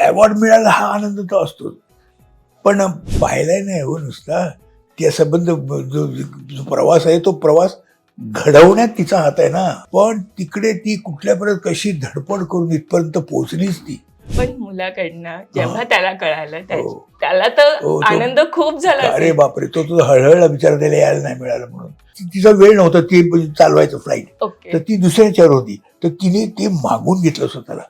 Award मिळाला हा आनंद तो असतो पण पाहिलाय नाही हो नुसता त्या संबंध जो जो प्रवास आहे तो प्रवास घडवण्यात तिचा हात आहे ना. पण तिकडे ती कुठल्या पर्यंत कशी धडपड करून इथपर्यंत पोहोचलीच ती. पण मुलाकडनं जेव्हा त्याला कळालं हो. त्याला तर हो, आनंद खूप झाला अरे. बापरे तो तुझा हळहळला विचार द्यायला यायला नाही मिळालं म्हणून. तिचा वेळ नव्हता ती चालवायचं फ्लाईट तर ती दुसऱ्याच्यावर होती. तर तिने ते मागून घेतलं स्वतःला.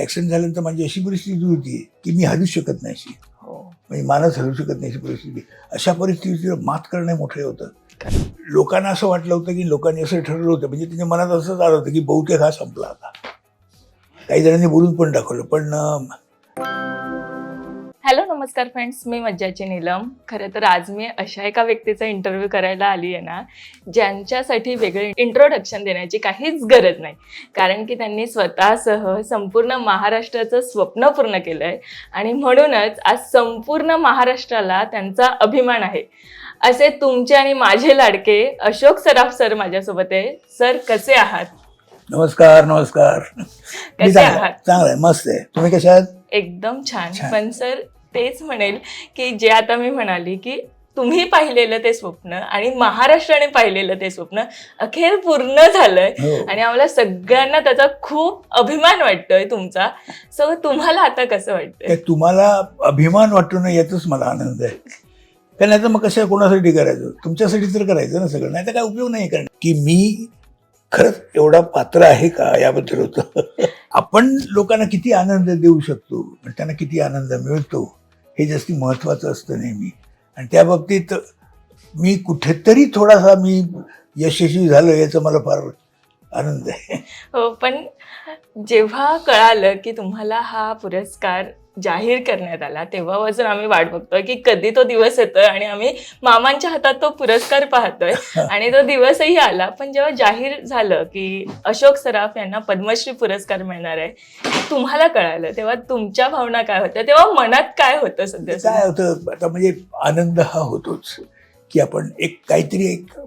ऍक्सिडेंट झाल्यानंतर माझी अशी परिस्थिती होती की मी हलू शकत नाही अशी. हो. म्हणजे मानस हलू शकत नाही अशी परिस्थिती. अशा परिस्थितीवर मात करणं मोठं होतं. लोकांना असं वाटलं होतं की लोकांनी असं ठरवलं होतं. म्हणजे त्यांच्या मनात असं आलं होतं की बहुतेक हा संपला आता. काही जणांनी बोलून पण दाखवलं. पण हॅलो नमस्कार फ्रेंड्स मी मज्जाची नीलम. खरं तर आज मी अशा एका व्यक्तीचा इंटरव्ह्यू करायला आली आहे ना ज्यांच्यासाठी वेगळे इंट्रोडक्शन देण्याची काहीच गरज नाही. कारण की त्यांनी स्वतःसह संपूर्ण महाराष्ट्राचं स्वप्न पूर्ण केलं आहे आणि म्हणूनच आज संपूर्ण महाराष्ट्राला त्यांचा अभिमान आहे. असे तुमचे आणि माझे लाडके अशोक सराफ सर माझ्यासोबत आहे. सर कसे आहात? नमस्कार नमस्कार. कसे आहात? चांगला आहे मस्त आहे. तुम्ही कशा आहात? एकदम छान. पण सर तेच म्हणेल की जे आता मी म्हणाली की तुम्ही पाहिलेलं ते स्वप्न आणि महाराष्ट्राने पाहिलेलं ते स्वप्न अखेर पूर्ण झालंय. हो. आणि आम्हाला सगळ्यांना त्याचा खूप अभिमान वाटतोय तुमचा. सो तुम्हाला आता कसं वाटतंय? तुम्हाला अभिमान वाटतो ना यातच मला आनंद आहे. कारण आता मग कशा कोणासाठी करायचं? तुमच्यासाठी तर करायचं ना सगळं. नाही तर काय उपयोग नाही कारण की मी खरंच एवढा पात्र आहे का याबद्दल होतं? आपण लोकांना किती आनंद देऊ शकतो? त्यांना किती आनंद मिळतो? हे जास्त महत्त्वाचं असतं नेहमी. आणि त्या बाबतीत मी कुठेतरी थोडासा मी यशस्वी झालो याचा मला फार आनंद आहे. हो पण जेव्हा कळालं की तुम्हाला हा पुरस्कार जाहीर करण्यात आला तेव्हापासून आम्ही वाट बघतोय की कधी तो दिवस येतोय आणि आम्ही मामांच्या हातात तो पुरस्कार पाहतोय आणि तो दिवसही आला. पण जेव्हा जाहीर झालं की अशोक सराफ यांना पद्मश्री पुरस्कार मिळणार आहे तुम्हाला कळालं. तेव्हा तुमच्या भावना काय होत्या? तेव्हा मनात काय होतं सध्या काय होतं? आता म्हणजे आनंद हा होतोच की आपण एक काहीतरी एक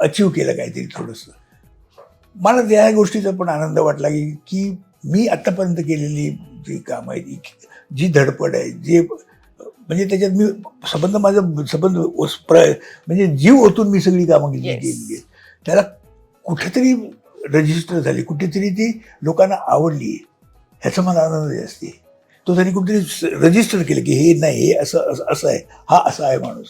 अचीव केलं काहीतरी थोडंसं. मला त्या गोष्टीचा पण आनंद वाटला की की मी आत्तापर्यंत केलेली जी कामं आहे ती जी धडपड आहे जे म्हणजे त्याच्यात मी संबंध माझा संबंध म्हणजे जीव ओतून मी सगळी कामं केली आहेत त्याला कुठेतरी रजिस्टर झाली कुठेतरी ती लोकांना आवडली. ह्याचा मला आनंद जास्ती आहे. तो त्यांनी कुठेतरी रजिस्टर केलं की हे नाही हे असं असं आहे. हा असा आहे माणूस.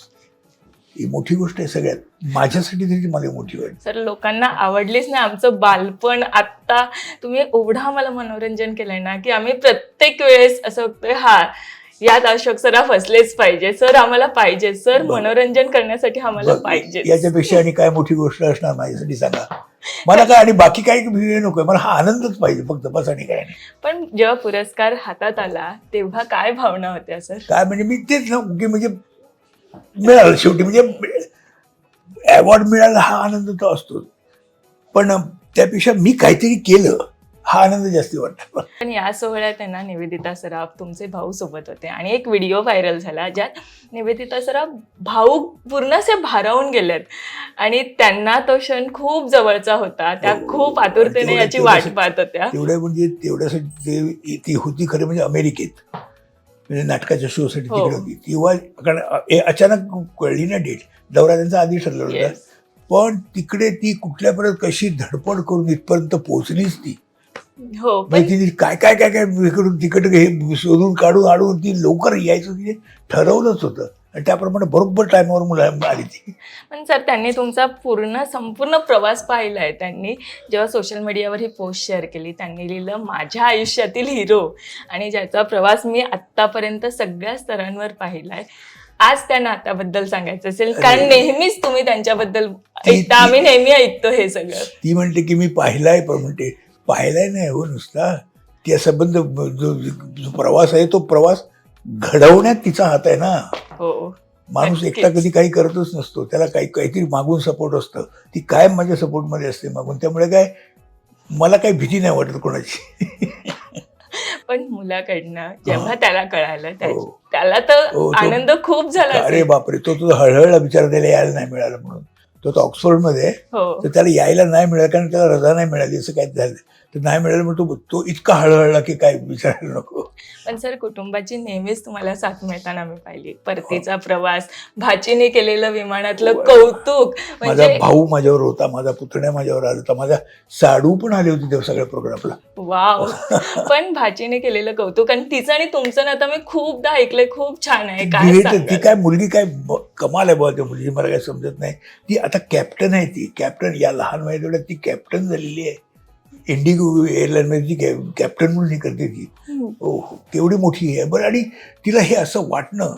ही मोठी गोष्ट आहे सगळ्यात. माझ्यासाठी तरी मला मोठी वाटते सर लोकांना आवडलीच नाही आमचं बालपण. आत्ता तुम्ही एवढं आम्हाला मनोरंजन केलंय ना की आम्ही प्रत्येक वेळेस असं बघतोय हा यात अशोक सराफ असलेच पाहिजे. सर आम्हाला पाहिजे. सर. मनोरंजन करण्यासाठी आम्हाला पाहिजे. याच्यापेक्षा आणि काय मोठी गोष्ट असणार माझ्यासाठी सांगा. मला काय आणि बाकी काही वेळ नको मला हा आनंदच पाहिजे फक्त बस आणि काय नाही. पण जेव्हा पुरस्कार हातात आला तेव्हा काय भावना होत्या सर? काय म्हणजे मी तेच ना की म्हणजे मिळालं. शेवटी म्हणजे अवॉर्ड मिळाला हा आनंद तो असतो पण त्यापेक्षा मी काहीतरी केलं हा आनंद जास्ती वाटतो. पण या सोहळ्यात आहे ना निवेदिता सराफ तुमचे भाऊ सोबत होते. आणि एक व्हिडिओ व्हायरल झाला ज्यात निवेदिता सराफ भाऊ पूर्णसे भारावून गेलेत. आणि त्यांना तो क्षण खूप जवळचा होता. त्या हो. खूप आतुरतेने याची वाट पाहत होत्या. तेवढ्या म्हणजे तेवढ्यासाठी ती होती खरं म्हणजे अमेरिकेत. म्हणजे नाटकाच्या शोसाठी हो. तिकडे होती. तेव्हा कारण हे अचानक कळली ना डेट. दौरा त्यांचा आधी ठरलेला होता. Yes. पण तिकडे ती कुठल्यापर्यंत कशी धडपड करून इथपर्यंत पोहोचलीच ती. हो पण म्हणजे तिने काय काय काय काय इकडून तिकड हे शोधून काढून आडून ती लवकर यायचं तिने ठरवलंच होतं. त्याप्रमाणे बरोबर टायमावर मुला आली ती. पण सर त्यांनी तुमचा पूर्ण संपूर्ण प्रवास पाहिलाय त्यांनी जेव्हा सोशल मीडियावर ही पोस्ट शेअर केली त्यांनी लिहिलं माझ्या आयुष्यातील हिरो आणि ज्याचा प्रवास मी आत्तापर्यंत सगळ्या स्तरांवर पाहिलाय. आज त्या नात्याबद्दल सांगायचं असेल कारण. नेहमीच तुम्ही त्यांच्याबद्दल ऐकता आम्ही नेहमी ऐकतो हे सगळं. ती म्हणते की मी पाहिलाय पण म्हणते पाहिलाय नाही हो नुसता. त्या संबंध जो जो प्रवास आहे तो प्रवास घडवण्यात तिचा हात आहे ना. हो. माणूस. एकटा कधी काही करतच नसतो. त्याला काही काहीतरी मागून सपोर्ट असतं. ती कायम माझ्या सपोर्टमध्ये असते मागून. त्यामुळे काय मला काही भीती नाही वाटत कोणाची. पण मुलाकडनं जेव्हा त्याला कळालं हो. त्याला तर हो, आनंद खूप झाला अरे. बापरे तो तुझा हळहळला विचार द्यायला यायला नाही मिळालं म्हणून. तो तो ऑक्सफोर्डमध्ये तर त्याला यायला नाही मिळालं कारण त्याला रजा नाही मिळाली असं काय झालं? तर नाही मिळालं मग तो इतका हळहळला की काय विचारायला नको. पण सर कुटुंबाची नेहमीच तुम्हाला साथ मिळताना मी पाहिली. परतीचा प्रवास भाचीने केलेलं विमानातलं कौतुक माझा म्हणजे भाऊ माझ्यावर होता माझा पुतण्या माझ्यावर आला होता माझा साडू पण आले होते त्या सगळ्या प्रोग्रामला. वाव. पण भाचीने केलेलं कौतुक आणि तिचं आणि तुमचं ना मी खूपदा ऐकलंय खूप छान आहे. काय ती? काय मुलगी काय कमाल आहे त्या मुलगी मला काय समजत नाही. ती आता कॅप्टन आहे ती. कॅप्टन या लहान वयात ती कॅप्टन झालेली आहे. इंडिगो एअरलाईनमध्ये कॅ- कॅप्टन म्हणून हे करते ती. हो हो. केवढी मोठी आहे. बरं आणि तिला हे असं वाटणं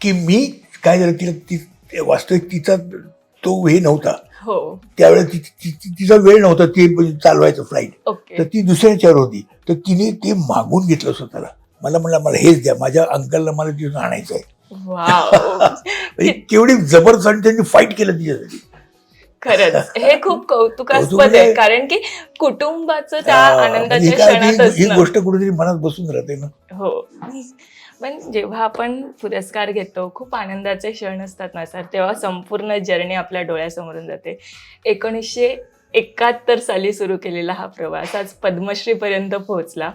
की मी काय झालं तिला ती वास्तविक तिचा तो हे नव्हता. हो. त्यावेळेस तिचा वेळ नव्हता ते चालवायचं फ्लाईट तर ती दुसऱ्याच्यावर होती. तर तिने ते मागून घेतलं स्वतःला. मला म्हणलं मला हेच द्या. माझ्या अंकलला मला तिथून आणायचं आहे म्हणजे केवढी जबरदस्त त्यांनी फाईट केलं तिच्यासाठी. खरंच. हे खूप कौतुकास्पद कौतुक आहे. कारण की कुटुंबाचं त्या आनंदाच्या क्षणात ही गोष्ट कुठेतरी मनात बसून राहते ना. हो. पण जेव्हा आपण पुरस्कार घेतो खूप आनंदाचे क्षण असतात ना सर. तेव्हा संपूर्ण जर्नी आपल्या डोळ्यासमोरून जाते. एकोणीसशे एकाहत्तर साली सुरू केलेला हा प्रवास आज पद्मश्रीपर्यंत पोहोचला.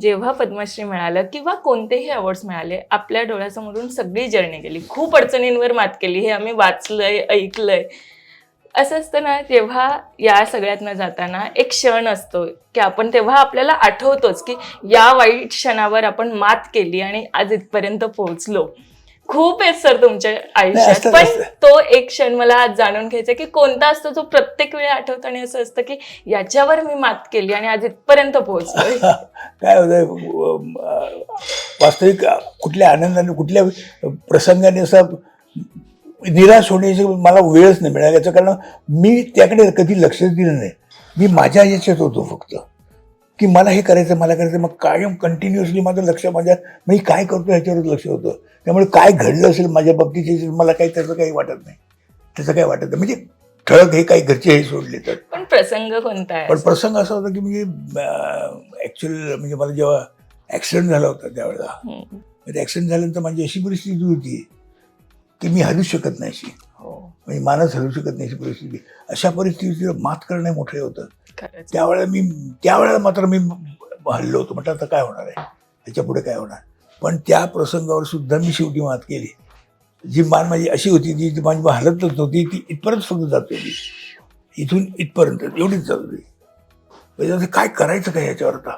जेव्हा पद्मश्री मिळालं किंवा कोणतेही अवॉर्ड्स मिळाले आपल्या डोळ्यासमोरून सगळी जर्नी गेली. खूप अडचणींवर मात केली. हे आम्ही वाचलंय ऐकलंय. असं असतं ना जेव्हा या सगळ्यातनं जाताना एक क्षण असतो की आपण तेव्हा आपल्याला आठवतोच की या वाईट क्षणावर आपण मात केली आणि आज इथपर्यंत पोहोचलो खूप आहेत सर तुमच्या आयुष्यात पण. तो एक क्षण मला आज जाणून घ्यायचा की कोणता असतो जो प्रत्येक वेळी आठवतो आणि असं असतं की याच्यावर मी मात केली आणि आज इथपर्यंत पोहोचलोय काय होतं वास्तविक कुठल्या आनंदाने कुठल्या प्रसंगाने असं निराश होण्याची मला वेळच नाही मिळाला. याचं कारण मी त्याकडे कधी लक्षच दिलं नाही. मी माझ्या याच्यात होतो फक्त. की मला हे करायचं मला करायचं मग कायम कंटिन्युअसली माझं लक्ष माझ्या मी काय करतो ह्याच्यावरच लक्ष होतं. त्यामुळे काय घडलं असेल माझ्या बाबतीत याच्यात मला काही त्याचं काही वाटत नाही. त्याचं काही वाटत नाही. म्हणजे ठळक हे काही घरचे हे सोडले तर. पण प्रसंग कोणता आहे? पण प्रसंग असा होता की म्हणजे ऍक्च्युअल म्हणजे मला जेव्हा ऍक्सिडेंट झाला होता त्यावेळेला. ऍक्सिडेंट झाल्यानंतर माझी अशी परिस्थिती होती की मी हलू शकत नाही अशी. हो. म्हणजे मानच हलू शकत नाही अशी परिस्थिती. अशा परिस्थितीवर मात करणे मोठे होतं त्यावेळेला मी त्यावेळेला मात्र मी हल्लो होतो. म्हटलं आता काय होणार आहे? ह्याच्या पुढे काय होणार? पण त्या प्रसंगावर सुद्धा मी शेवटी मात केली. जी मान माझी अशी होती जी जी माझी हलतच नव्हती ती इथपर्यंत फक्त जात होती. इथून इथपर्यंत एवढीच जात होती. म्हणजे काय करायचं काय ह्याच्यावर आता?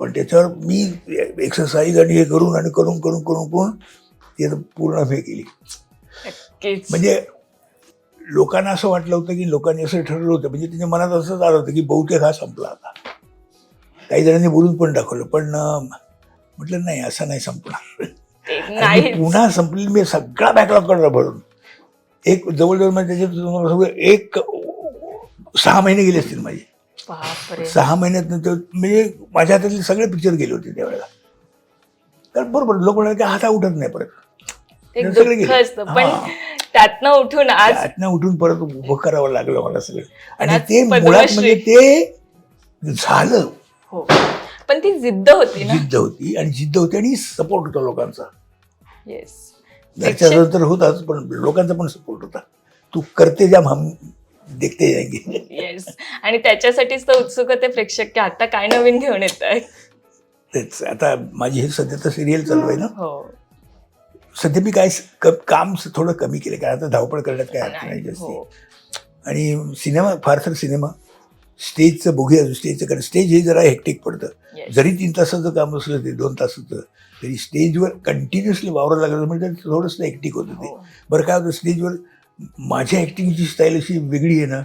पण त्याच्यावर मी एक्सरसाइज आणि हे करून आणि करून करून करून करून ती आता पूर्ण हे केली. म्हणजे लोकांना असं वाटलं होतं की लोकांनी असं ठरवलं होतं. म्हणजे त्यांच्या मनात असंच आलं होतं की बहुतेक हा संपला आता. काही जणांनी बोलून पण दाखवलं पण म्हटलं नाही असं नाही संपणार. पुन्हा संपली मी सगळा बॅकलॉग काढला भरून. एक जवळजवळ म्हणजे त्याच्यात एक सहा महिने गेले असतील माझे. सहा महिन्यात नंतर म्हणजे माझ्या हातातले सगळे पिक्चर गेले होते त्यावेळेला. कारण बरोबर लोक म्हणाले की हाता उठत नाही परत. ते दुःख गेले. असतं. पण हा. त्यातनं उठून आज त्यातनं उठून परत उभं करावं लागलं मला सगळं. आणि आज ते मुळात पद्मश्री. म्हणजे ते झालं. हो. पण ती जिद्द होती ना. जिद्द होती आणि जिद्द होती आणि सपोर्ट होता लोकांचा. येस घरच्याचा तर होताच पण लोकांचा पण सपोर्ट होता. तू करते जाम हम देखते जाएंगे येस आणि त्याच्यासाठीच तर उत्सुक होते प्रेक्षक की आता काय नवीन घेऊन येत आहे तेच आता माझी हे सध्या तर सिरियल चालू आहे ना. हो. सध्या मी काय काम थोडं कमी केलं कारण आता धावपळ करण्यात काय अर्थ नाही जास्त. हो. आणि सिनेमा फार तर सिनेमा. स्टेजचं बघूया स्टेजचं कारण स्टेज हे जरा हेक्टिक पडतं. जरी तीन तासाचं काम असलं ते दोन तासाचं तरी स्टेजवर कंटिन्युअसली वावरावं लागलं म्हणजे थोडंसं हेक्टिक होतं ते. हो. बरं काय होतं स्टेजवर माझ्या ॲक्टिंगची स्टाईल अशी वेगळी आहे ना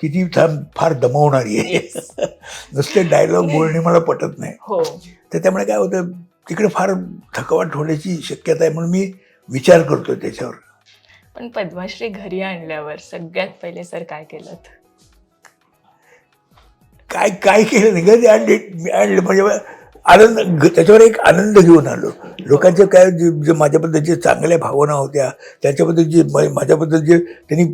की ती थांब फार दमवणारी आहे. नुसते डायलॉग बोलणे मला पटत नाही. हो. तर त्यामुळे काय होतं तिकडे फार थकवाट होण्याची शक्यता आहे म्हणून मी विचार करतो त्याच्यावर. पण पद्मश्री घरी आणल्यावर सगळ्यात पहिले सर काय केलं काय काय केलं नाही. घरी आणले मी आणले. म्हणजे आनंद त्याच्यावर एक आनंद घेऊन आलो. लोकांचे काय जे माझ्याबद्दल जे चांगल्या भावना होत्या त्याच्याबद्दल जे माझ्याबद्दल जे त्यांनी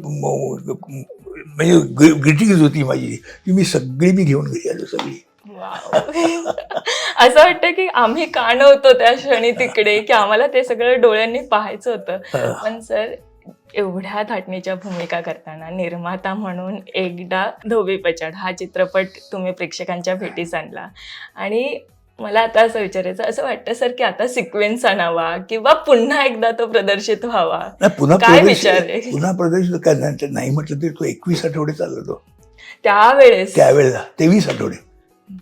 म्हणजे ग्रिटिंग्स होती माझी ती मी सगळी मी घेऊन घरी आलो सगळी. असं वाटतं की आम्ही का नव्हतो त्या क्षणी तिकडे की आम्हाला ते सगळं डोळ्यांनी पाहायचं होतं. पण सर एवढ्या धाटणीच्या भूमिका करताना निर्माता म्हणून एकदा धोबी पछाड हा चित्रपट तुम्ही प्रेक्षकांच्या भेटीस आणला. आणि मला आता असं विचारायचं असं वाटतं सर की आता सिक्वेन्स आणावा किंवा पुन्हा एकदा तो प्रदर्शित व्हावा? नाही, पुन्हा काय विचार? पुन्हा प्रदेश काय नाही म्हटलं तरी तो एकवीस आठवडे चालतो. त्यावेळेस. त्यावेळेला तेवीस आठवडे.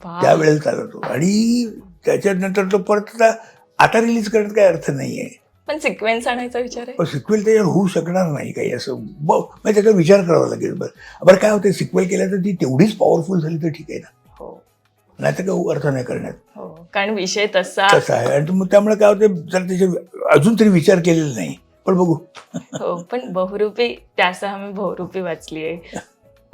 वा. त्यावेळेला चालतो आणि त्याच्यानंतर तो परत आता रिलीज करण्यात काही अर्थ नाहीये. पण सिक्वेन्स आणायचा विचार आहे? पण सिक्वेल त्याच्यावर होऊ शकणार नाही काही असं. ब म्हणजे त्याचा विचार करावा लागेल बरं. बरं काय होतं सिक्वेल केल्या तर ती तेवढीच पॉवरफुल झाली तर ठीक आहे ना. हो. नाही तर काही अर्थ नाही करण्यात. हो. कारण विषय तसा. तसं आहे. आणि मग त्यामुळे काय होतं जर त्याचे अजून तरी विचार केलेला नाही. पण बघू. हो पण बहुरूपी त्यासह मी बहुरूपी वाचली आहे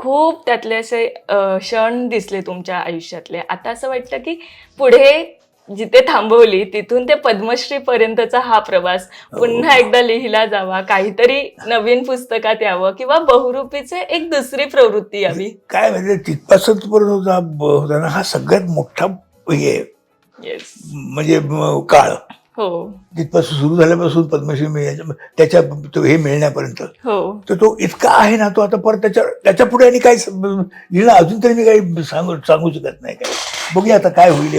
खूप त्यातले असे क्षण दिसले तुमच्या आयुष्यातले. आता असं वाटतं की पुढे जिथे थांबवली तिथून ते पद्मश्री पर्यंतचा हा प्रवास पुन्हा एकदा लिहिला जावा. काहीतरी नवीन पुस्तकात यावं किंवा बहुरूपीचे एक दुसरी प्रवृत्ती यावी. काय म्हणजे तिथपासून होता हा सगळ्यात मोठा हे म्हणजे काळ. हो. तिथपासून सुरू झाल्यापासून पद्मश्री मिळायच्या त्याच्या तो हे मिळण्यापर्यंत. हो. तर तो इतका आहे ना तो आता परत त्याच्या त्याच्या पुढे आणि काही लिहिणं अजून तरी मी काही सांगू सांगू शकत नाही काय बघूया आता काय होईल.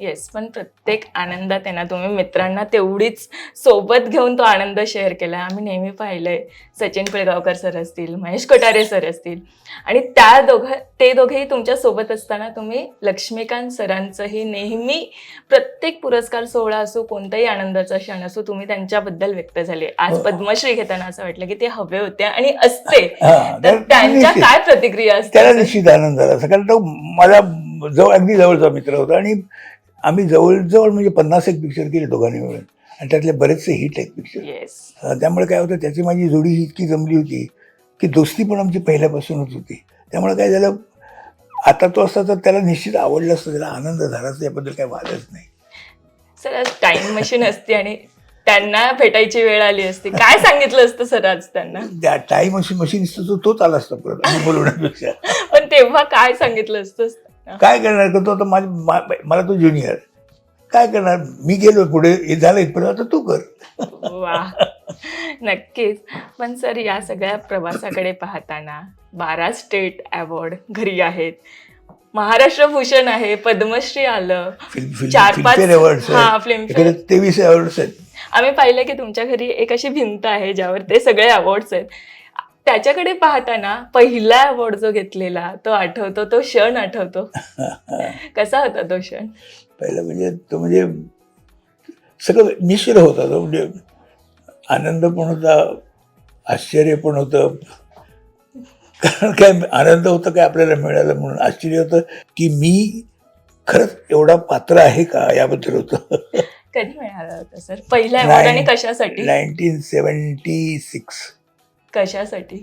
येस पण प्रत्येक आनंदात आहे ना तुम्ही मित्रांना तेवढीच सोबत घेऊन तो आनंद शेअर केला आम्ही नेहमी पाहिलंय सचिन पिळगावकर सर असतील महेश कोठारे सर असतील आणि त्या दोघं ते दोघेही तुमच्यासोबत असताना तुम्ही लक्ष्मीकांत सरांचंही नेहमी प्रत्येक पुरस्कार सोहळा असो कोणताही आनंदाचा क्षण असो तुम्ही त्यांच्याबद्दल व्यक्त झाले आज हो. पद्मश्री घेताना असं वाटलं की ते हवे होते आणि असते हा, तर तर त्यांच्या निश्चित. काय प्रतिक्रिया त्याला असतात निश्चित आनंद झाला असं. कारण तो माझा जवळ अगदी जवळचा मित्र होता आणि आम्ही जवळजवळ म्हणजे पन्नास एक पिक्चर केले दोघांनी मिळून. आणि त्यातले बरेचसे हिट आहेत पिक्चर येस त्यामुळे काय होतं त्याची माझी जोडी इतकी जमली होती की दोस्ती पण आमची पहिल्यापासूनच होती. त्यामुळे काय झालं आता तो असता तर त्याला निश्चित आवडलं असतं त्याला आनंद झाला असता याबद्दल काही वादच नाही. सर आज टाइम मशीन असते आणि त्यांना भेटायची वेळ आली असती. काय सांगितलं असतं सर आज त्यांना? त्या टाईम मशीन मशीन तो तोच आला असता परत बोलवण्यापेक्षा. पण तेव्हा काय सांगितलं असतं? काय करणार? का तो आता माझ मला तो ज्युनियर काय करणार? मी गेलो पुढे हे झालं इथपर्यंत आता तू कर. वा. नक्कीच. पण सर या सगळ्या प्रवासाकडे पाहताना बारा स्टेट अवॉर्ड घरी आहेत. महाराष्ट्र भूषण आहे पद्मश्री आलं. चार पाच हा फिल्मफेअर. तेवीस अवॉर्ड्स आहेत. आम्ही पाहिलं की तुमच्या घरी एक अशी भिंत आहे ज्यावर ते सगळे अवॉर्ड्स आहेत. त्याच्याकडे पाहताना पहिला अवॉर्ड जो घेतलेला तो आठवतो तो क्षण आठवतो. कसा होता तो क्षण? पहिलं म्हणजे तो म्हणजे सगळं मिश्र होता तो म्हणजे आनंद पण होता आश्चर्य पण होतं. कारण काय आनंद होतं काय आपल्याला मिळालं म्हणून? आश्चर्य होतं की मी खरंच एवढा पात्र आहे का याबद्दल होतं? कधी मिळाला होता सर? पहिला अवॉर्ड आणि कशासाठी? Nineteen seventy six. कशासाठी?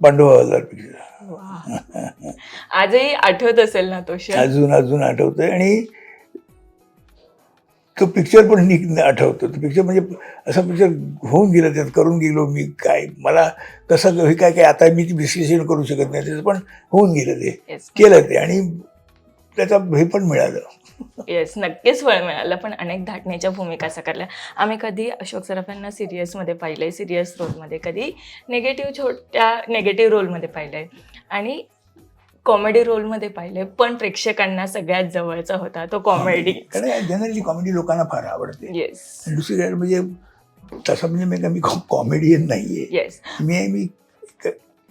पांडुआ हवालदार पिक्चर वा. आजही आठवत असेल ना तो क्षण? अजून अजून आठवतोय. आणि तो पिक्चर पण निक आठवतो. तो पिक्चर म्हणजे असा पिक्चर होऊन गेला त्यात करून गेलो मी काय. मला कसं हे काय काय आता मी विश्लेषण करू शकत नाही. त्याचं पण होऊन गेलं ते. केलं ते. आणि त्याचा हे पण मिळालं. येस नक्कीच फळ मिळालं पण अनेक धाटण्याच्या भूमिका साकारल्या. आम्ही कधी अशोक सराफ यांना सिरियसमध्ये पाहिलंय सिरियस रोलमध्ये कधी निगेटिव्ह छोट्या निगेटिव्ह रोलमध्ये पाहिलंय. आणि कॉमेडी रोलमध्ये पाहिलंय पण प्रेक्षकांना सगळ्यात जवळचा होता तो कॉमेडी कारण जनरली कॉमेडी लोकांना फार आवडते. येस दुसरी म्हणजे तसं म्हणजे मी मी कॉमेडियन नाही आहे येस मी आहे मी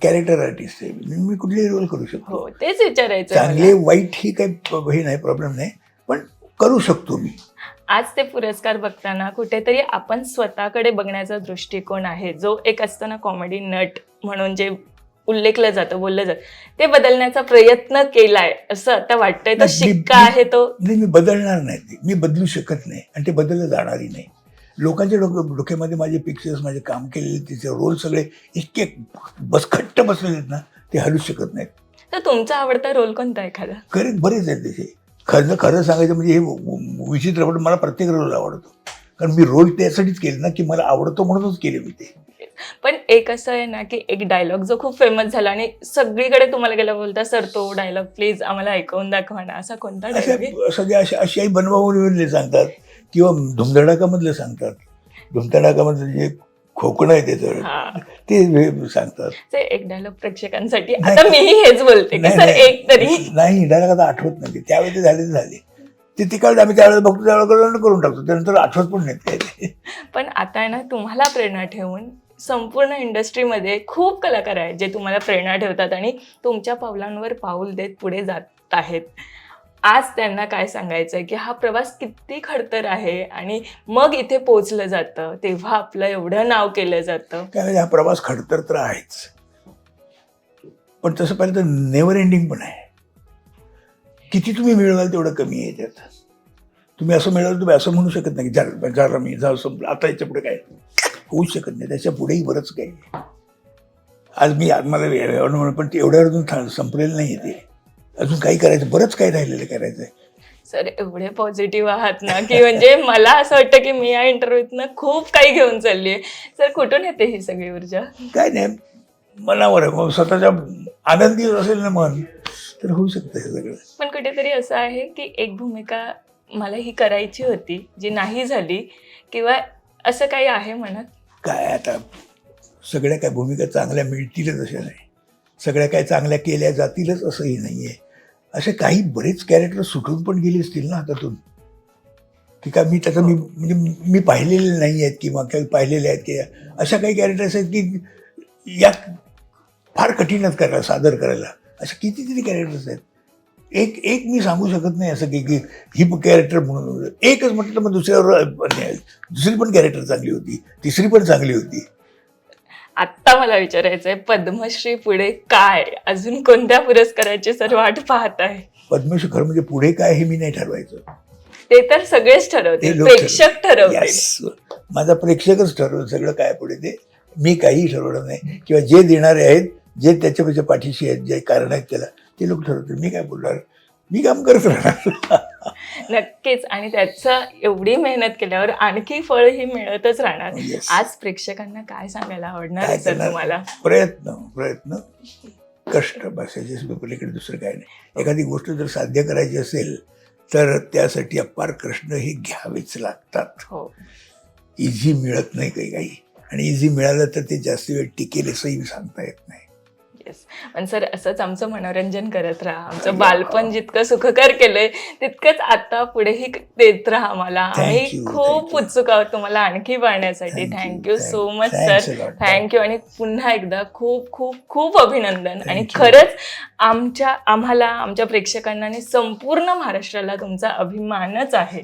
कॅरेक्टर आर्टिस्ट आहे. मी कुठलेही रोल करू शकतो. हो तेच विचारायचं आहे चांगले. वाईट ही काही हे नाही प्रॉब्लेम नाही. पण करू शकतो मी. आज ते पुरस्कार बघताना कुठेतरी आपण स्वतःकडे बघण्याचा दृष्टिकोन आहे. जो एक असतो ना कॉमेडी नट म्हणून जे उल्लेखलं जातं बोललं जातं ते बदलण्याचा प्रयत्न केलाय असं आता वाटतंय. तो नाही, मी- शिक्का आहे तो. नाही मी बदलणार नाही मी बदलू शकत नाही आणि ते बदललं जाणारही नाही. लोकांच्या डोक्या डोक्यामध्ये माझे पिक्चर्स माझे काम केलेले तिचे रोल सगळे इतके बसखट्ट बसलेले आहेत ना ते हलू शकत नाहीत. तर तुमचा आवडता रोल कोणता एखादा? खरे बरेच आहेत तसे. खरं खरं सांगायचं म्हणजे हे व- विचित्रपट मला प्रत्येक रोल आवडतो. कारण मी रोल त्यासाठीच केले ना की मला आवडतो म्हणूनच केले मी ते. पण एक असं आहे ना की एक डायलॉग जो खूप फेमस झाला आणि सगळीकडे तुम्हाला गेला बोलता सर तो डायलॉग प्लीज आम्हाला ऐकवून दाखवा ना. असा कोणता डायलॉग आहे? अशा अशाही बनवावून सांगतात किंवा धुमधडाकामधले सांगतात. धुमधडाकामधले जे खोकणं आहे त्याचं. हा. ते सांगतात. एक डायलॉग प्रेक्षकांसाठी. आता मीही हेच बोलते की सर. एक तरी. नाही डायरेक्ट आता आठवत नाही. त्यावेळी ते झाले ते झाले. ते तिकडे आम्ही त्यावेळेस बघतो त्यावेळेला करून टाकतो. त्यानंतर आठवत पण नाही. पण आता आहे ना तुम्हाला प्रेरणा ठेवून संपूर्ण इंडस्ट्रीमध्ये खूप कलाकार आहेत जे तुम्हाला प्रेरणा ठेवतात आणि तुमच्या पावलांवर पाऊल देत पुढे जात आहेत. आज त्यांना काय सांगायचं आहे की हा प्रवास किती खडतर आहे आणि मग इथे पोचलं जातं तेव्हा आपलं एवढं नाव केलं जातं. त्यावेळी हा प्रवास खडतर तर आहेच. पण तसं पाहिलं तर नेवर एंडिंग पण आहे. किती तुम्ही मिळवाल तेवढं कमी आहे त्यात. तुम्ही असं मिळवाल तुम्ही असं म्हणू शकत नाही झालं झालं मी झालं संपलं आता याच्यापुढे काय? होऊ शकत नाही त्याच्या पुढेही बरंच काही आज मी आज मला म्हणून पण ते अजून संपलेलं नाही आहे ते. अजून काही करायचं बरंच काही राहिलेलं करायचं आहे सर एवढे पॉझिटिव्ह आहात ना की म्हणजे मला असं वाटतं की मी या इंटरव्ह्यूतनं खूप काही घेऊन चालली आहे. सर कुठून येते ही सगळी ऊर्जा? काय नाही मनावर आहे. मग स्वतःच्या आनंदी असेल ना मन तर होऊ शकतं हे सगळं. पण कुठेतरी असं आहे की एक भूमिका मला ही करायची होती जी नाही झाली किंवा असं काही आहे म्हणत काय आता सगळ्या काय भूमिका चांगल्या मिळतीलच अशा नाही. सगळ्या काय चांगल्या केल्या जातीलच असंही नाही आहे असे काही बरेच कॅरेक्टर सुटून पण गेले असतील ना हातातून. की का मी त्याचं मी म्हणजे मी पाहिलेले नाही आहेत किंवा काही पाहिलेले आहेत की अशा काही कॅरेक्टर्स आहेत की या फार कठीणच करायला सादर करायला. अशा कितीतरी कॅरेक्टर्स आहेत? एक एक मी सांगू शकत नाही असं की की ही कॅरेक्टर म्हणून. एकच म्हटलं मग दुसऱ्यावर दुसरी पण कॅरेक्टर चांगली होती तिसरी पण चांगली होती. आत्ता मला विचारायचं आहे पद्मश्री पुढे काय? अजून कोणत्या पुरस्काराची सर वाट पाहत आहे? पद्मश्री खरं म्हणजे पुढे काय हे मी नाही ठरवायचं. ते तर सगळेच ते ठरवतील. लोक प्रेक्षक ठरवतील. Yes. माझा प्रेक्षकच ठरवलं सगळं काय पुढे ते. मी काही ठरवलं नाही. किंवा जे देणारे आहेत जे त्याच्यापेक्षा पाठीशी आहेत जे कारण आहेत त्याला ते लोक ठरवतील. मी काय बोलणार? मी काम करत राहणार. नक्कीच. आणि त्याचं एवढी मेहनत केल्यावर आणखी फळ ही मिळतच राहणार. Yes. आज प्रेक्षकांना काय सांगायला आवडणार काय आहे सर करणार? तुम्हाला? प्रयत्न प्रयत्न. कष्ट बस याच्या पलीकडे दुसरं काय नाही. एखादी गोष्ट जर साध्य करायची असेल तर त्यासाठी अपार कष्ट हे घ्यावेच लागतात. हो. इझी मिळत नाही काही काही आणि इझी मिळालं तर ते जास्त वेळ टिकेल असंही सांगता येत नाही. येस पण सर असंच आमचं मनोरंजन करत राहा. आमचं बालपण जितकं सुखकर केलंय तितकंच आता पुढेही देत राहा Thank आम्ही खूप. उत्सुक आहोत तुम्हाला आणखी पाहण्यासाठी thank you so much sir. Thank you आणि पुन्हा एकदा खूप खूप खूप अभिनंदन. आणि. खरंच आमच्या आम्हाला आमच्या प्रेक्षकांना आणि संपूर्ण महाराष्ट्राला तुमचा अभिमानच आहे.